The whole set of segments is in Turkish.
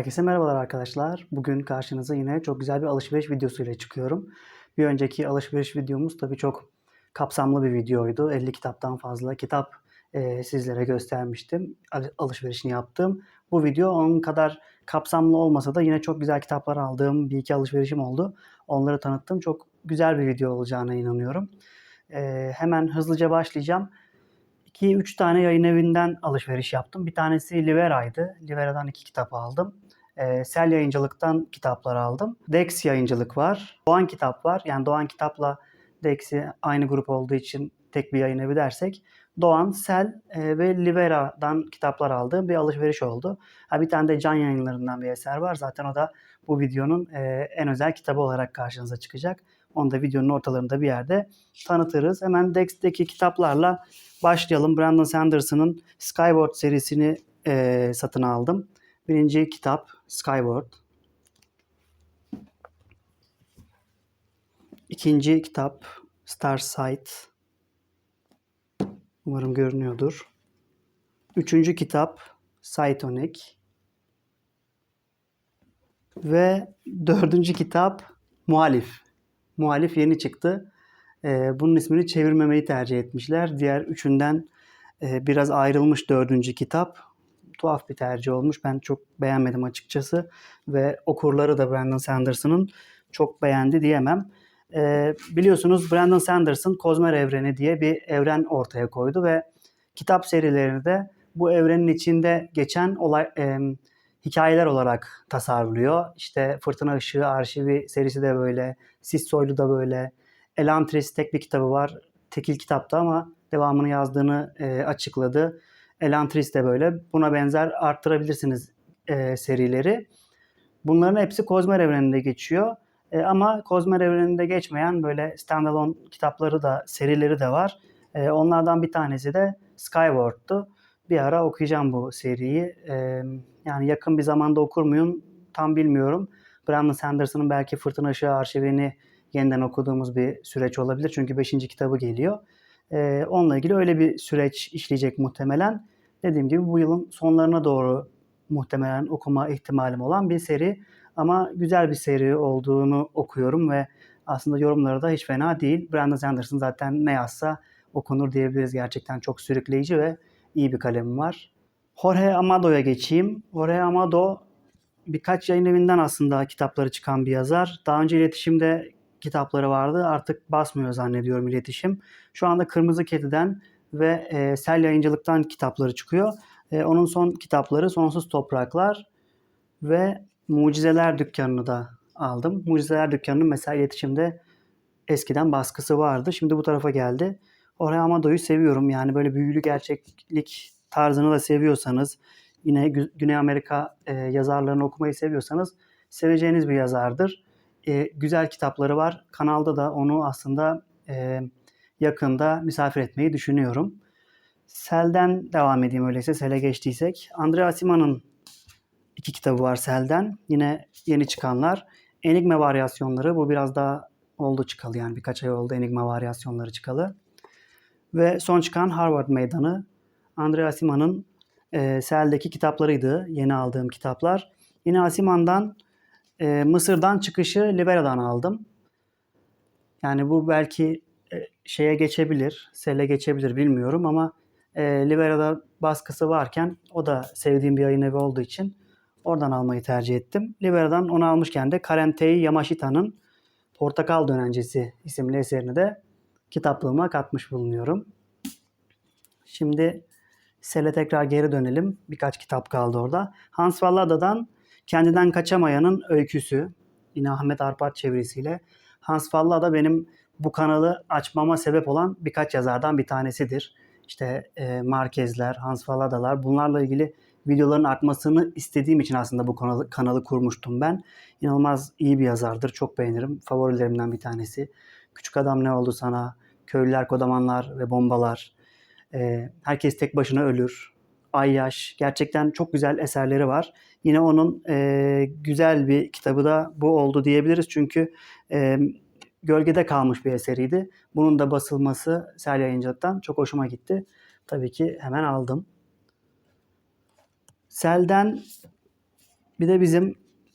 Herkese merhabalar arkadaşlar. Bugün karşınıza yine çok güzel bir alışveriş videosuyla çıkıyorum. Bir önceki alışveriş videomuz tabii çok kapsamlı bir videoydu. 50 kitaptan fazla kitap e, sizlere göstermiştim. Al- alışverişini yaptım. Bu video onun kadar kapsamlı olmasa da yine çok güzel kitaplar aldığım bir iki alışverişim oldu. Onları tanıttım. Çok güzel bir video olacağına inanıyorum. E, hemen hızlıca başlayacağım. 2-3 tane yayın evinden alışveriş yaptım. Bir tanesi Livera'ydı. Livera'dan iki kitap aldım. Ee, Sel Yayıncılık'tan kitaplar aldım. Dex Yayıncılık var. Doğan Kitap var. Yani Doğan Kitap'la Dex'i aynı grup olduğu için tek bir yayın evi dersek. Doğan, Sel e, ve Livera'dan kitaplar aldığım bir alışveriş oldu. Ha, bir tane de Can Yayınları'ndan bir eser var. Zaten o da bu videonun e, en özel kitabı olarak karşınıza çıkacak. Onu da videonun ortalarında bir yerde tanıtırız. Hemen Dex'teki kitaplarla başlayalım. Brandon Sanderson'ın Skyward serisini e, satın aldım. Birinci kitap Skyward. İkinci kitap Starsight. Umarım görünüyordur. Üçüncü kitap Cytonic. Ve dördüncü kitap Muhalif. Muhalif yeni çıktı. Ee, bunun ismini çevirmemeyi tercih etmişler. Diğer üçünden e, biraz ayrılmış dördüncü kitap. Tuhaf bir tercih olmuş. Ben çok beğenmedim açıkçası. Ve okurları da Brandon Sanderson'ın çok beğendi diyemem. Ee, biliyorsunuz Brandon Sanderson Kozmer Evreni diye bir evren ortaya koydu ve kitap serilerini de bu evrenin içinde geçen olay e, hikayeler olarak tasarlıyor. İşte Fırtına Işığı Arşivi serisi de böyle, Sis Soylu da böyle, Elantris tek bir kitabı var. Tekil kitapta ama devamını yazdığını e, açıkladı. Elantris de böyle. Buna benzer arttırabilirsiniz e, serileri. Bunların hepsi Kozmer evreninde geçiyor. E, ama Kozmer evreninde geçmeyen böyle standalone kitapları da, serileri de var. E, onlardan bir tanesi de Skyward'tu. Bir ara okuyacağım bu seriyi. E, yani yakın bir zamanda okur muyum tam bilmiyorum. Brandon Sanderson'ın belki Fırtına Işığı arşivini yeniden okuduğumuz bir süreç olabilir. Çünkü 5. kitabı geliyor. Ee, onunla ilgili öyle bir süreç işleyecek muhtemelen. Dediğim gibi bu yılın sonlarına doğru muhtemelen okuma ihtimalim olan bir seri. Ama güzel bir seri olduğunu okuyorum ve aslında yorumları da hiç fena değil. Brandon Sanderson zaten ne yazsa okunur diyebiliriz. Gerçekten çok sürükleyici ve iyi bir kalemi var. Jorge Amado'ya geçeyim. Jorge Amado birkaç yayın evinden aslında kitapları çıkan bir yazar. Daha önce iletişimde kitapları vardı. Artık basmıyor zannediyorum iletişim. Şu anda Kırmızı Kedi'den ve e, Sel Yayıncılık'tan kitapları çıkıyor. E, onun son kitapları Sonsuz Topraklar ve Mucizeler Dükkanı'nı da aldım. Mucizeler Dükkanı'nın mesela iletişimde eskiden baskısı vardı. Şimdi bu tarafa geldi. Oraya Amado'yu seviyorum. Yani böyle büyülü gerçeklik tarzını da seviyorsanız, yine Gü- Güney Amerika e, yazarlarını okumayı seviyorsanız seveceğiniz bir yazardır e, güzel kitapları var. Kanalda da onu aslında e, yakında misafir etmeyi düşünüyorum. Sel'den devam edeyim öyleyse. Sel'e geçtiysek. Andrea Asima'nın iki kitabı var Sel'den. Yine yeni çıkanlar. Enigma varyasyonları. Bu biraz daha oldu çıkalı yani birkaç ay oldu Enigma varyasyonları çıkalı. Ve son çıkan Harvard Meydanı. Andrea Asima'nın e, Sel'deki kitaplarıydı. Yeni aldığım kitaplar. Yine Asiman'dan e, Mısır'dan çıkışı Libera'dan aldım. Yani bu belki e, şeye geçebilir, sele geçebilir bilmiyorum ama e, Libera'da baskısı varken o da sevdiğim bir yayın evi olduğu için oradan almayı tercih ettim. Libera'dan onu almışken de Karentei Yamashita'nın Portakal Dönencesi isimli eserini de kitaplığıma katmış bulunuyorum. Şimdi Sel'e tekrar geri dönelim. Birkaç kitap kaldı orada. Hans Vallada'dan Kendinden Kaçamayan'ın öyküsü. Yine Ahmet Arpat çevirisiyle. Hans Vallada benim bu kanalı açmama sebep olan birkaç yazardan bir tanesidir. İşte e, Marquezler, Hans Vallada'lar bunlarla ilgili videoların artmasını istediğim için aslında bu kanalı, kanalı kurmuştum ben. İnanılmaz iyi bir yazardır. Çok beğenirim. Favorilerimden bir tanesi. Küçük Adam Ne Oldu Sana, Köylüler, Kodamanlar ve Bombalar. E, Herkes Tek Başına Ölür. Ayyaş. Gerçekten çok güzel eserleri var. Yine onun e, güzel bir kitabı da bu oldu diyebiliriz. Çünkü e, gölgede kalmış bir eseriydi. Bunun da basılması Sel Yayıncılık'tan çok hoşuma gitti. Tabii ki hemen aldım. Sel'den Bir de bizim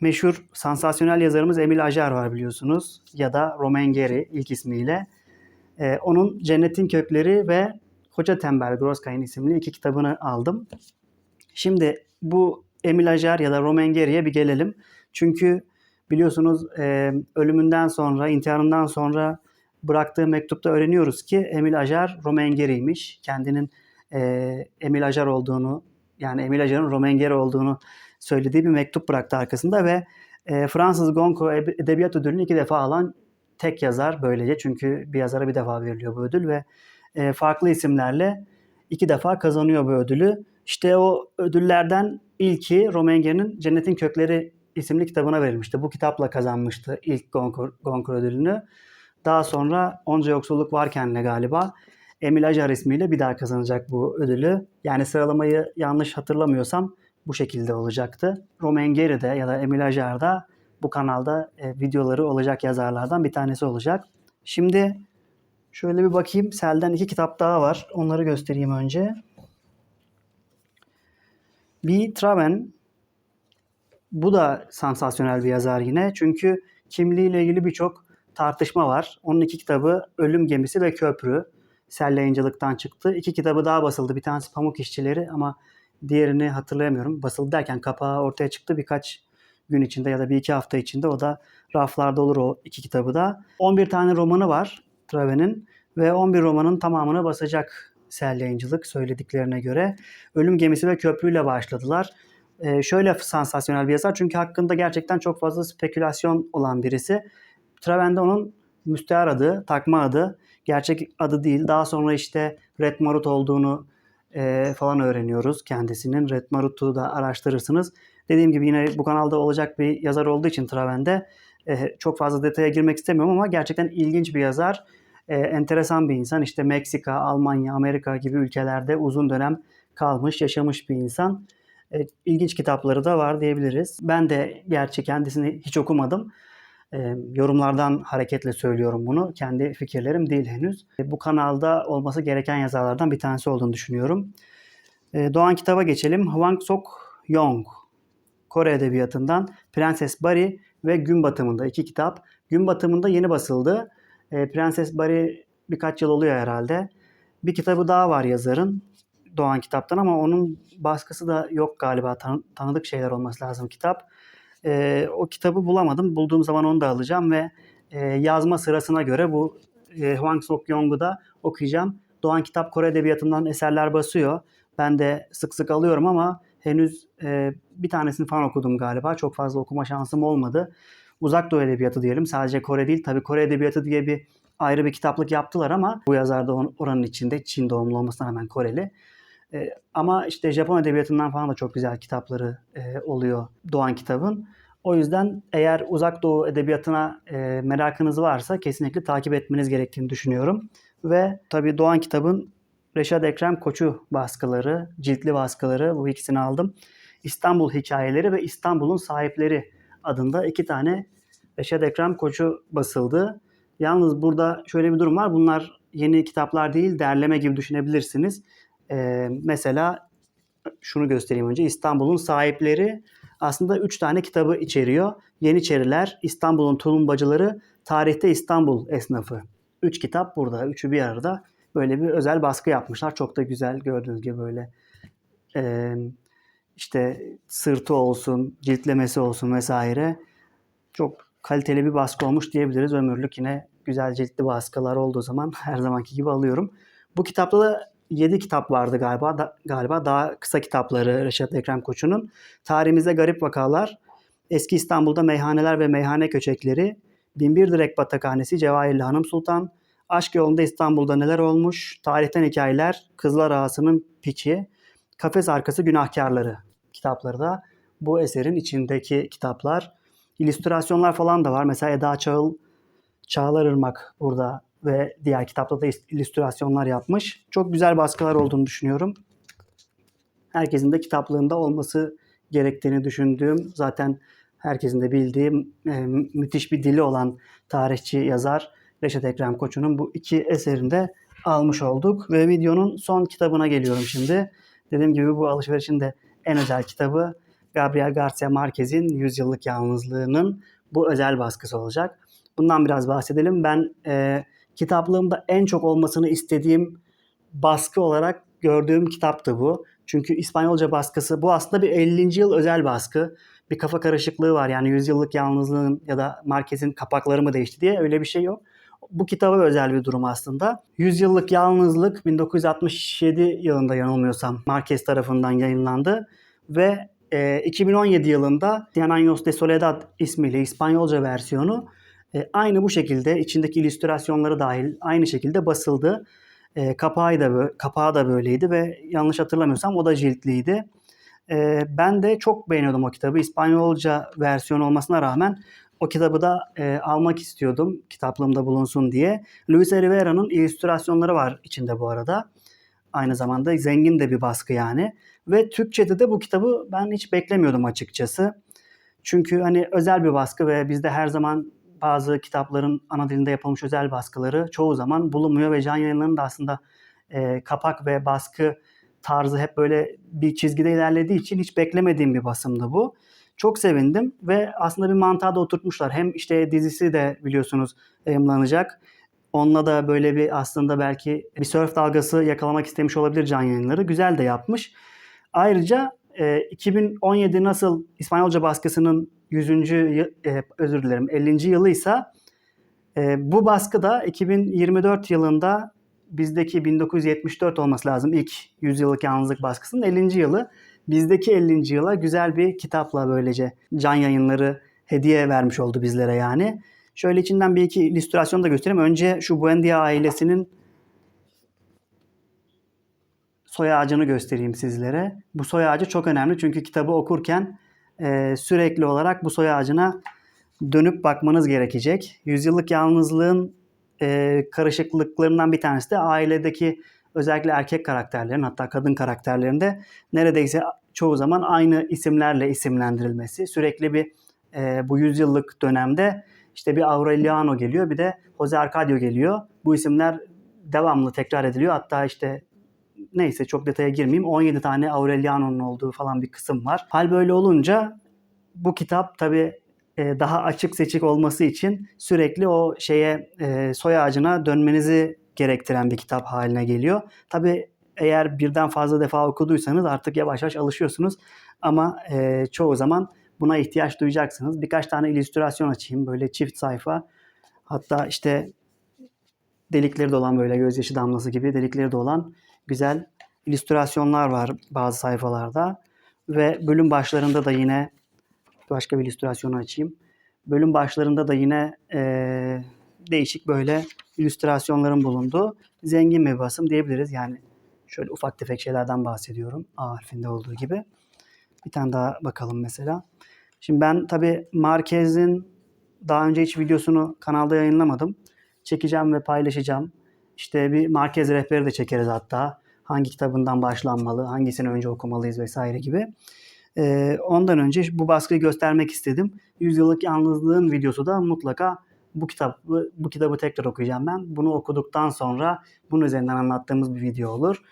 meşhur sansasyonel yazarımız Emil Ajar var biliyorsunuz. Ya da Romain Gary ilk ismiyle. Ee, onun Cennetin Kökleri ve Hoca Tembel Groskay'ın isimli iki kitabını aldım. Şimdi bu Emil Ajar ya da Romain Gary'e bir gelelim. Çünkü biliyorsunuz e, ölümünden sonra, intiharından sonra bıraktığı mektupta öğreniyoruz ki Emil Ajar Romain Gary'ymiş. Kendinin e, Emil Ajar olduğunu yani Emil Ajar'ın Romain Gary olduğunu söylediği bir mektup bıraktı arkasında ve e, Fransız Goncourt Edebiyat Ödülünü iki defa alan tek yazar böylece. Çünkü bir yazara bir defa veriliyor bu ödül ve e, farklı isimlerle iki defa kazanıyor bu ödülü. İşte o ödüllerden ilki Romain Gary'nin Cennetin Kökleri isimli kitabına verilmişti. Bu kitapla kazanmıştı ilk Goncourt, Goncourt ödülünü. Daha sonra Onca Yoksulluk Varken de galiba Emil Ajar ismiyle bir daha kazanacak bu ödülü. Yani sıralamayı yanlış hatırlamıyorsam bu şekilde olacaktı. Romain Gary de ya da Emil Ajar da bu kanalda e, videoları olacak yazarlardan bir tanesi olacak. Şimdi şöyle bir bakayım. Sel'den iki kitap daha var. Onları göstereyim önce. Bir Traven. Bu da sansasyonel bir yazar yine. Çünkü kimliğiyle ilgili birçok tartışma var. Onun iki kitabı Ölüm Gemisi ve Köprü. Sel yayıncılıktan çıktı. İki kitabı daha basıldı. Bir tanesi Pamuk İşçileri ama diğerini hatırlayamıyorum. Basıldı derken kapağı ortaya çıktı birkaç gün içinde ya da bir iki hafta içinde. O da raflarda olur o iki kitabı da. 11 tane romanı var Traven'in ve 11 romanın tamamını basacak Sel Yayıncılık söylediklerine göre. Ölüm Gemisi ve Köprü ile başladılar. Ee, şöyle sansasyonel bir yazar çünkü hakkında gerçekten çok fazla spekülasyon olan birisi. Traven'de onun müstehar adı, takma adı, gerçek adı değil. Daha sonra işte Red Marut olduğunu e, falan öğreniyoruz kendisinin. Red Marut'u da araştırırsınız. Dediğim gibi yine bu kanalda olacak bir yazar olduğu için Traven'de e, çok fazla detaya girmek istemiyorum ama gerçekten ilginç bir yazar. E, enteresan bir insan. İşte Meksika, Almanya, Amerika gibi ülkelerde uzun dönem kalmış, yaşamış bir insan. E, ilginç kitapları da var diyebiliriz. Ben de gerçi kendisini hiç okumadım. Yorumlardan hareketle söylüyorum bunu. Kendi fikirlerim değil henüz. Bu kanalda olması gereken yazarlardan bir tanesi olduğunu düşünüyorum. Doğan kitaba geçelim. Hwang Sok Yong. Kore Edebiyatı'ndan Prenses Barry ve Gün Batımı'nda iki kitap. Gün Batımı'nda yeni basıldı. Prenses Barry birkaç yıl oluyor herhalde. Bir kitabı daha var yazarın. Doğan kitaptan ama onun baskısı da yok galiba. Tan- tanıdık şeyler olması lazım kitap. E, o kitabı bulamadım. Bulduğum zaman onu da alacağım ve e, yazma sırasına göre bu e, Hwang Sok Yong'u da okuyacağım. Doğan Kitap Kore Edebiyatı'ndan eserler basıyor. Ben de sık sık alıyorum ama henüz e, bir tanesini falan okudum galiba. Çok fazla okuma şansım olmadı. Uzak Doğu Edebiyatı diyelim. Sadece Kore değil. Tabii Kore Edebiyatı diye bir ayrı bir kitaplık yaptılar ama bu yazar da oranın içinde Çin doğumlu olmasına rağmen Koreli. E, ama işte Japon edebiyatından falan da çok güzel kitapları e, oluyor Doğan kitabın. O yüzden eğer uzak doğu edebiyatına e, merakınız varsa kesinlikle takip etmeniz gerektiğini düşünüyorum. Ve tabii Doğan kitabın Reşat Ekrem Koçu baskıları, ciltli baskıları bu ikisini aldım. İstanbul Hikayeleri ve İstanbul'un Sahipleri adında iki tane Reşat Ekrem Koçu basıldı. Yalnız burada şöyle bir durum var. Bunlar yeni kitaplar değil, derleme gibi düşünebilirsiniz. Ee, mesela şunu göstereyim önce. İstanbul'un Sahipleri aslında 3 tane kitabı içeriyor. Yeniçeriler, İstanbul'un Tulumbacıları, Tarihte İstanbul Esnafı. 3 kitap burada. Üçü bir arada. Böyle bir özel baskı yapmışlar. Çok da güzel gördüğünüz gibi böyle e, işte sırtı olsun, ciltlemesi olsun vesaire. Çok kaliteli bir baskı olmuş diyebiliriz. Ömürlük yine güzel ciltli baskılar olduğu zaman her zamanki gibi alıyorum. Bu kitapta da 7 kitap vardı galiba. Da, galiba daha kısa kitapları Reşat Ekrem Koçu'nun. Tarihimizde garip vakalar, Eski İstanbul'da meyhaneler ve meyhane köçekleri, Binbir Direk Batakhanesi, Cevahirli Hanım Sultan, Aşk Yolunda İstanbul'da neler olmuş, Tarihten Hikayeler, Kızlar Ağası'nın Piçi, Kafes Arkası Günahkarları kitapları da bu eserin içindeki kitaplar. İllüstrasyonlar falan da var. Mesela Eda Çağıl, Çağlar Irmak burada ve diğer kitapta da illüstrasyonlar yapmış. Çok güzel baskılar olduğunu düşünüyorum. Herkesin de kitaplığında olması gerektiğini düşündüğüm, zaten herkesin de bildiği e, müthiş bir dili olan tarihçi yazar Reşat Ekrem Koçu'nun bu iki eserini de almış olduk. Ve videonun son kitabına geliyorum şimdi. Dediğim gibi bu alışverişin de en özel kitabı Gabriel Garcia Marquez'in Yüzyıllık Yalnızlığı'nın bu özel baskısı olacak. Bundan biraz bahsedelim. Ben e, kitaplığımda en çok olmasını istediğim baskı olarak gördüğüm kitaptı bu. Çünkü İspanyolca baskısı bu aslında bir 50. yıl özel baskı. Bir kafa karışıklığı var yani yüzyıllık yalnızlığın ya da Marquez'in kapakları mı değişti diye öyle bir şey yok. Bu kitaba özel bir durum aslında. Yüzyıllık Yalnızlık 1967 yılında yanılmıyorsam Marquez tarafından yayınlandı ve e, 2017 yılında Cien Años de Soledad ismiyle İspanyolca versiyonu e, aynı bu şekilde içindeki illüstrasyonları dahil aynı şekilde basıldı. E, kapağı da kapağı da böyleydi ve yanlış hatırlamıyorsam o da ciltliydi. E, ben de çok beğeniyordum o kitabı. İspanyolca versiyon olmasına rağmen o kitabı da e, almak istiyordum kitaplığımda bulunsun diye. Luis Rivera'nın illüstrasyonları var içinde bu arada. Aynı zamanda zengin de bir baskı yani. Ve Türkçe'de de bu kitabı ben hiç beklemiyordum açıkçası. Çünkü hani özel bir baskı ve bizde her zaman bazı kitapların ana dilinde yapılmış özel baskıları çoğu zaman bulunmuyor ve can yayınlarının da aslında e, kapak ve baskı tarzı hep böyle bir çizgide ilerlediği için hiç beklemediğim bir basımdı bu. Çok sevindim ve aslında bir mantığa da oturtmuşlar. Hem işte dizisi de biliyorsunuz yayımlanacak. Onunla da böyle bir aslında belki bir surf dalgası yakalamak istemiş olabilir can yayınları. Güzel de yapmış. Ayrıca e, 2017 nasıl İspanyolca baskısının 100. yı- e, özür dilerim 50. yılıysa e, bu baskı da 2024 yılında bizdeki 1974 olması lazım ilk yüzyıllık yalnızlık baskısının 50. yılı. Bizdeki 50. yıla güzel bir kitapla böylece can yayınları hediye vermiş oldu bizlere yani. Şöyle içinden bir iki illüstrasyon da göstereyim. Önce şu Buendia ailesinin soy ağacını göstereyim sizlere. Bu soy ağacı çok önemli çünkü kitabı okurken e, sürekli olarak bu soy ağacına dönüp bakmanız gerekecek. Yüzyıllık yalnızlığın e, karışıklıklarından bir tanesi de ailedeki özellikle erkek karakterlerin hatta kadın karakterlerinde neredeyse çoğu zaman aynı isimlerle isimlendirilmesi. Sürekli bir e, bu yüzyıllık dönemde işte bir Aureliano geliyor bir de Jose Arcadio geliyor. Bu isimler devamlı tekrar ediliyor. Hatta işte neyse çok detaya girmeyeyim. 17 tane Aureliano'nun olduğu falan bir kısım var. Hal böyle olunca bu kitap tabi daha açık seçik olması için sürekli o şeye e, soy ağacına dönmenizi gerektiren bir kitap haline geliyor. Tabi eğer birden fazla defa okuduysanız artık yavaş yavaş alışıyorsunuz. Ama e, çoğu zaman buna ihtiyaç duyacaksınız. Birkaç tane illüstrasyon açayım böyle çift sayfa. Hatta işte delikleri de olan böyle gözyaşı damlası gibi delikleri de olan güzel illüstrasyonlar var bazı sayfalarda. Ve bölüm başlarında da yine başka bir illüstrasyonu açayım. Bölüm başlarında da yine e, değişik böyle illüstrasyonların bulunduğu zengin bir basım diyebiliriz. Yani şöyle ufak tefek şeylerden bahsediyorum. A harfinde olduğu gibi. Bir tane daha bakalım mesela. Şimdi ben tabii Marquez'in daha önce hiç videosunu kanalda yayınlamadım. Çekeceğim ve paylaşacağım. İşte bir Marquez rehberi de çekeriz hatta. Hangi kitabından başlanmalı, hangisini önce okumalıyız vesaire gibi. Ee, ondan önce bu baskıyı göstermek istedim. Yüzyıllık Yalnızlığın videosu da mutlaka bu kitabı bu kitabı tekrar okuyacağım ben. Bunu okuduktan sonra bunun üzerinden anlattığımız bir video olur.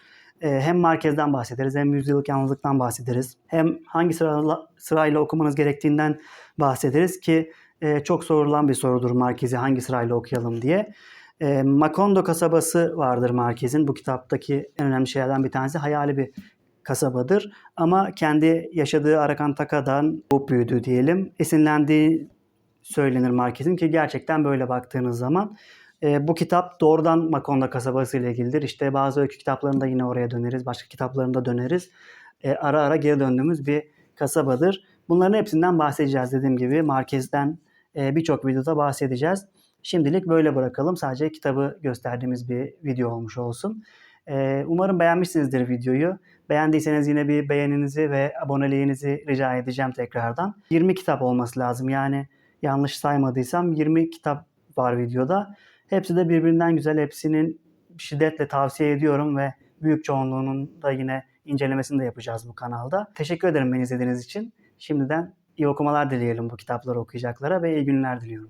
Ee, hem Marquez'den bahsederiz hem Yüzyıllık Yalnızlık'tan bahsederiz. Hem hangi sırayla, sırayla okumanız gerektiğinden bahsederiz ki e, çok sorulan bir sorudur Marquez'i hangi sırayla okuyalım diye. E, Macondo kasabası vardır Marquez'in. Bu kitaptaki en önemli şeylerden bir tanesi hayali bir kasabadır. Ama kendi yaşadığı Arakantaka'dan bu büyüdü diyelim. Esinlendiği söylenir Marquez'in ki gerçekten böyle baktığınız zaman. E, bu kitap doğrudan Macondo kasabası ile ilgilidir. İşte bazı öykü kitaplarında yine oraya döneriz. Başka kitaplarında döneriz. E, ara ara geri döndüğümüz bir kasabadır. Bunların hepsinden bahsedeceğiz dediğim gibi. Marquez'den e, birçok videoda bahsedeceğiz. Şimdilik böyle bırakalım. Sadece kitabı gösterdiğimiz bir video olmuş olsun. E, umarım beğenmişsinizdir videoyu. Beğendiyseniz yine bir beğeninizi ve aboneliğinizi rica edeceğim tekrardan. 20 kitap olması lazım. Yani yanlış saymadıysam 20 kitap var videoda. Hepsi de birbirinden güzel. Hepsinin şiddetle tavsiye ediyorum ve büyük çoğunluğunun da yine incelemesini de yapacağız bu kanalda. Teşekkür ederim beni izlediğiniz için. Şimdiden iyi okumalar dileyelim bu kitapları okuyacaklara ve iyi günler diliyorum.